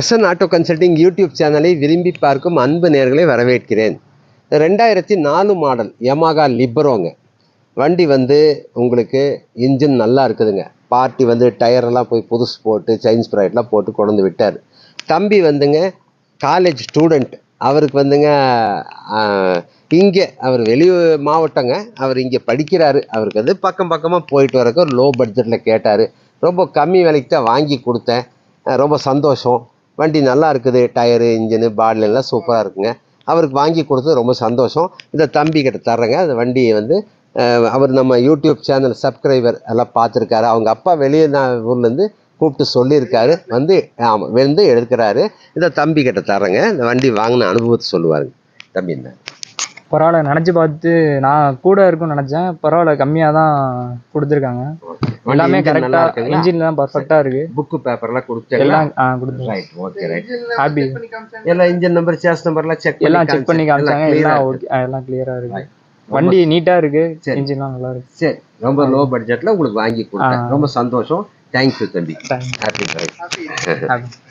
SN auto consulting YouTube சேனலை விரும்பி பார்க்கும் அன்பு நேர்களை வரவேற்கிறேன். ரெண்டாயிரத்தி நாலு மாடல் யமாகா லிபரோங்க வண்டி வந்து உங்களுக்கு இன்ஜின் நல்லா இருக்குதுங்க. பார்ட்டி வந்து டயரெல்லாம் போய் புதுசு போட்டு செயின் ஸ்ப்ரைட்லாம் போட்டு கொண்டு விட்டார். தம்பி வந்துங்க காலேஜ் ஸ்டூடெண்ட் அவருக்கு வந்துங்க இங்கே அவர் வெளி மாவட்டங்க. அவர் இங்கே படிக்கிறாரு. அவருக்கு வந்து பக்கம் பக்கமாக போயிட்டு வரக்கு ஒரு லோ பட்ஜெட்டில் கேட்டார். ரொம்ப கம்மி விலைக்கு தான் வாங்கி கொடுத்தேன். ரொம்ப சந்தோஷம். வண்டி நல்லா இருக்குது டயரு இன்ஜினு பாடில எல்லாம் சூப்பராக இருக்குங்க. அவருக்கு வாங்கி கொடுத்தது ரொம்ப சந்தோஷம். இந்த தம்பி கிட்ட தர்றேங்க. அந்த வண்டியை வந்து அவர் நம்ம யூடியூப் சேனல் சப்ஸ்கிரைபர் எல்லாம் பார்த்துருக்காரு. அவங்க அப்பா வெளியே நான் ஊர்லேருந்து கூப்பிட்டு சொல்லியிருக்காரு. வந்து ஆமாம் வந்து எடுக்கிறாரு. இந்த தம்பி கிட்ட தர்றேங்க. இந்த வண்டி வாங்கின அனுபவத்தை சொல்லுவாருங்க. தம்பி என்ன? பரவாயில்ல நினச்சி பார்த்து நான் கூட இருக்கும்னு நினச்சேன். பரவாயில்ல கம்மியாக தான் கொடுத்துருக்காங்க எல்லாமே கரெக்டாக இன்ஜின்லாம் பர்ஃபெக்டாக இருக்கு. புக்கு பேப்பர்லாம் கொடுத்தேன் எல்லாம் ஆ ரைட் ஓகே ரைட் ஹாப்பி எல்லாம் இன்ஜின் நம்பர் சேஸ் நம்பர்லாம் செக் எல்லாம் செக் பண்ணி காமிச்சாங்க. எல்லாம் ஓகே எல்லாம் கிளியராக இருக்கு. வண்டி நீட்டாக இருக்கு. சரி. இன்ஜின்லாம் நல்லா இருக்கு. சரி. ரொம்ப லோ பட்ஜெட்டில் உங்களுக்கு வாங்கி கொடுத்தேன். ரொம்ப சந்தோஷம். தேங்க்யூ தம்பி. Right happy